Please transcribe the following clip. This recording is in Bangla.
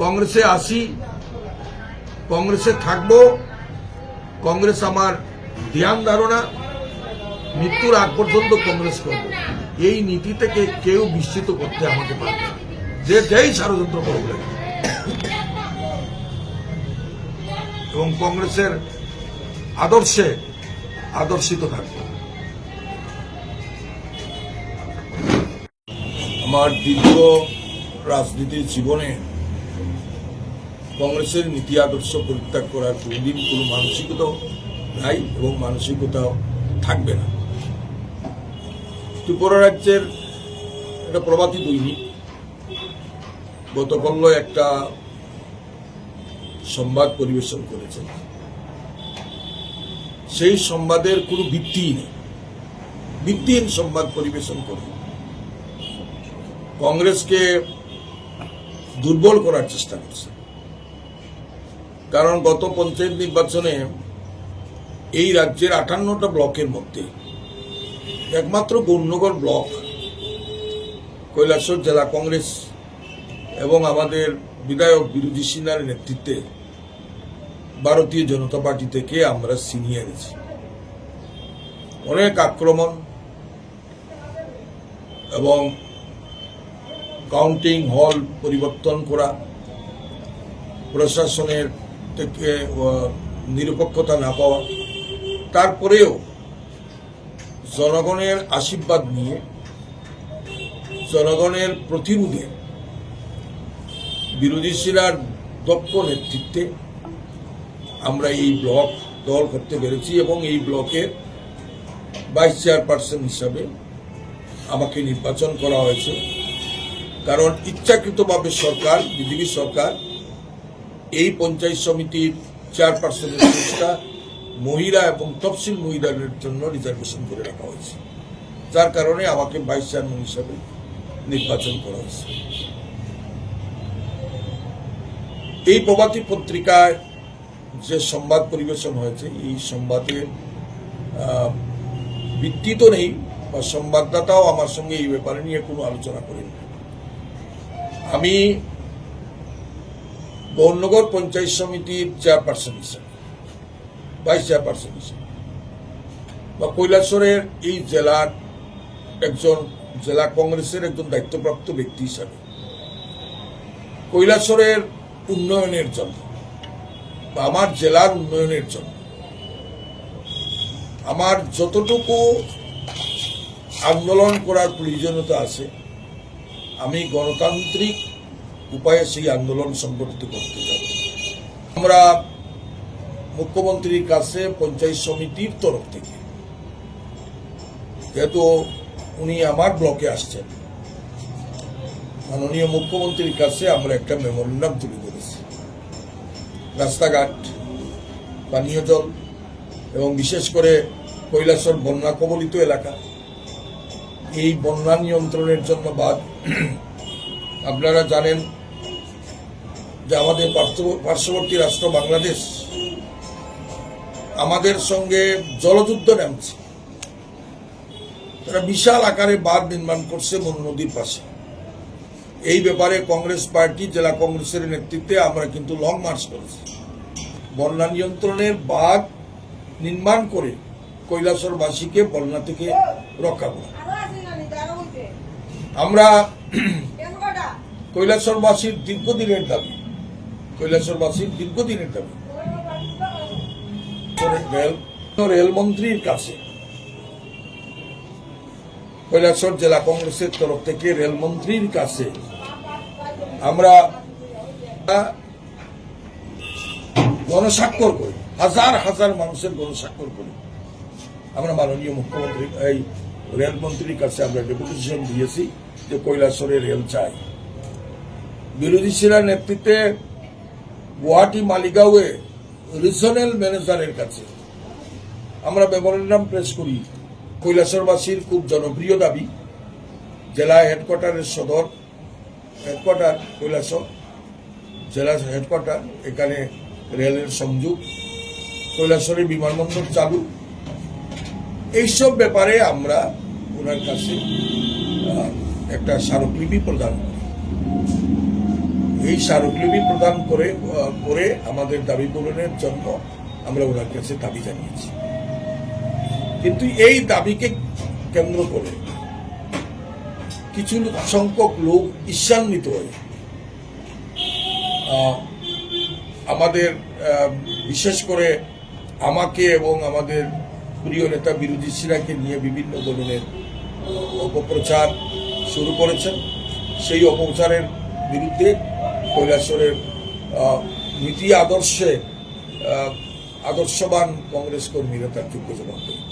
কংগ্রেসে আসি, কংগ্রেসে থাকব। কংগ্রেস আমার ধ্যান ধারণা। মৃত্যুর আগ পর্যন্ত কংগ্রেস করব। এই নীতি থেকে কেউ বিস্মিত করতে আমাকে পারবে। যে যেই ষড়যন্ত্র করবে এবং কংগ্রেসের আদর্শে আদর্শিত থাকব। আমার দীর্ঘ রাজনীতির জীবনে কংগ্রেসের নীতি আদর্শ পরিত্যাগ করার কোনদিন কোনো মানসিকতাও নাই এবং মানসিকতাও থাকবে না। ত্রিপুরা রাজ্যের একটা প্রবাদী দৈনিক গতকাল একটা সংবাদ পরিবেশন করেছেন। সেই সংবাদের কোনো ভিত্তিই নেই। ভিত্তিহীন সংবাদ পরিবেশন করে কংগ্রেসকে দুর্বল করার চেষ্টা করছে। কারণ গত পঞ্চায়েত নির্বাচনে এই রাজ্যের আটান্নটা ব্লকের মধ্যে একমাত্র গৌরনগর ব্লক, কৈলাসর জেলা কংগ্রেস এবং আমাদের বিধায়ক বিরোধী সিনহার নেতৃত্বে ভারতীয় জনতা পার্টি থেকে আমরা সিনিয়ে এনেছি অনেক আক্রমণ এবং কাউন্টিং হল পরিবর্তন করা, প্রশাসনের থেকে নিরপেক্ষতা না পাওয়া। তারপরেও জনগণের আশীর্বাদ নিয়ে, জনগণের প্রতিরোধে বিরোধী সেনার দক্ষ নেতৃত্বে আমরা এই ব্লক দল করতে পেরেছি এবং এই ব্লকের ভাইস চেয়ারপারসন হিসাবে আমাকে নির্বাচন করা হয়েছে। কারণ ইচ্ছাকৃতভাবে সরকার, বিজেপি সরকার এই পঞ্চায়েত সমিতির চেয়ারপারসনের পোস্টটা মহিলা এবং তফসিল মহিলাদের জন্য রিজার্ভেশন করে রাখা হয়েছে। যার কারণে আমাকে ভাইস চেয়ারম্যান হিসাবে নির্বাচন করা হয়েছে। এই প্রভাতী পত্রিকায় যে সংবাদ পরিবেশন হয়েছে, এই সংবাদের ভিত্তি তো নেই, বা সংবাদদাতাও আমার সঙ্গে এই ব্যাপারে নিয়ে কোনো আলোচনা করেনি আমি গৌরনগর পঞ্চায়েত সমিতির চেয়ারপারসন হিসেবে, ভাইস চেয়ারপারসন হিসেবে। বা কৈলাসরের এই জেলার একজন জেলা কংগ্রেসের একজন দায়িত্বপ্রাপ্ত ব্যক্তি হিসাবে। কৈলাসরের উন্নয়নের জন্য, বা আমার জেলার উন্নয়নের জন্য, আমার যতটুকু আন্দোলন করার প্রয়োজনীয়তা আছে, আমি গণতান্ত্রিক উপায়ে সেই আন্দোলন সংগঠিত করতে যাব আমরা মুখ্যমন্ত্রীর কাছে পঞ্চায়েত সমিতির তরফ থেকে, যেহেতু উনি আমার ব্লকে আসছেন, মাননীয় মুখ্যমন্ত্রীর কাছে আমরা একটা মেমোরেন্ডাম তুলে ধরেছি। রাস্তাঘাট, পানীয় জল এবং বিশেষ করে কৈলাসর বন্যা কবলিত এলাকা। এই বন্যা নিয়ন্ত্রণের জন্য বাদ, আপনারা জানেন যে আমাদের পার্শ্ববর্তী রাষ্ট্র বাংলাদেশ আমাদের সঙ্গে জলযুদ্ধ নামছে। তারা বিশাল আকারে বাঁধ নির্মাণ করছে মন নদীর পাশে। এই ব্যাপারে কংগ্রেস পার্টি জেলা কংগ্রেসের নেতৃত্বে আমরা কিন্তু লং মার্চ করেছি। বন্যা নিয়ন্ত্রণের বাঁধ নির্মাণ করে কৈলাসরবাসীকে বন্যা থেকে রক্ষা করা। আমরা কৈলাসরবাসীর দীর্ঘদিনের দাবি কৈলাসরবাসীর দীর্ঘদিনের দাবি। রেলমন্ত্রীর কাছে কৈলাসর জেলা কংগ্রেসের তরফ থেকে রেলমন্ত্রীর কাছে আমরা গণস্বাক্ষর করি। হাজার হাজার মানুষের গণস্বাক্ষর করি। আমরা মাননীয় মুখ্যমন্ত্রী এই রেলমন্ত্রীর কাছে আমরা ডেপুটেশন দিয়েছি যে কৈলাসরে রেল চাই। বিরোধী সেনার নেতৃত্বে গুয়াহাটি মালিগাঁওয়ে রিজনাল ম্যানেজারের কাছে। আমরা মেমোরেন্ডাম প্রেস করি। কৈলাসরবাসীর খুব জনপ্রিয় দাবি, জেলা হেডকোয়ার্টারের সদর হেডকোয়ার্টার, কৈলাসর, জেলা হেডকোয়ার্টার, এখানে রেলের সংযোগ, কৈলাসরের বিমানবন্দর চালু। এইসব ব্যাপারে আমরা ওনার কাছে একটা স্মারকলিপি প্রদান করি। এই স্মারকলিপি প্রদান করে করে আমাদের দাবি পূরণের জন্য আমরা ওনার কাছে দাবি জানিয়েছি। কিন্তু এই দাবিকে কেন্দ্র করে কিছু সংখ্যক লোক ঈর্ষান্বিত হয়ে আমাদের বিশেষ করে আমাকে এবং আমাদের প্রিয় নেতা বিরোধী সিরাকে নিয়ে বিভিন্ন ধরনের অপপ্রচার শুরু করেছেন। সেই অপপ্রচারের বিরুদ্ধে কৈলাসরের নীতি আদর্শে আদর্শবান কংগ্রেস কর্মীরা তার যোগ্য জবাব দেবে